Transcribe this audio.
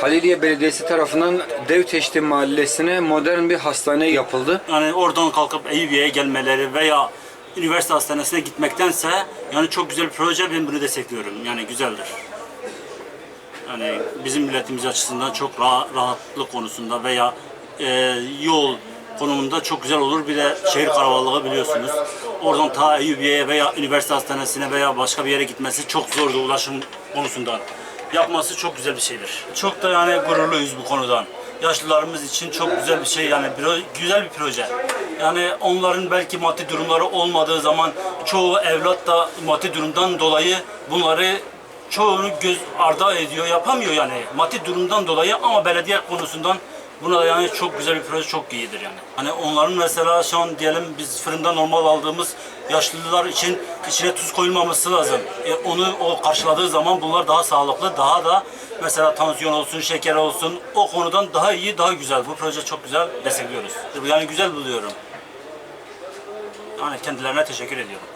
Haliliye Belediyesi tarafından Devteşti Mahallesi'ne modern bir hastane yapıldı. Yani oradan kalkıp Eyüpiye'ye gelmeleri veya üniversite hastanesine gitmektense yani çok güzel bir proje ben bunu destekliyorum. Yani güzeldir. Yani bizim milletimiz açısından çok ra- rahatlık konusunda veya e, yol konumunda çok güzel olur. Bir de şehir karabalığı biliyorsunuz. Oradan ta Eyüpiye'ye veya üniversite hastanesine veya başka bir yere gitmesi çok zordu ulaşım konusundan. Yapması çok güzel bir şeydir. Çok da yani gururluyuz bu konudan. Yaşlılarımız için çok güzel bir şey yani güzel bir proje. Yani onların belki maddi durumları olmadığı zaman çoğu evlat da maddi durumdan dolayı bunları çoğunu göz ardı ediyor, yapamıyor yani maddi durumdan dolayı ama belediye konusundan buna yani çok güzel bir proje, çok iyidir yani. Hani onların mesela şu an diyelim biz fırında normal aldığımız yaşlılar için içine tuz koyulmaması lazım. E, onu o karşıladığı zaman bunlar daha sağlıklı, daha da mesela tansiyon olsun, şeker olsun o konudan daha iyi, daha güzel. Bu proje çok güzel, destekliyoruz. Yani güzel buluyorum. Yani kendilerine teşekkür ediyorum.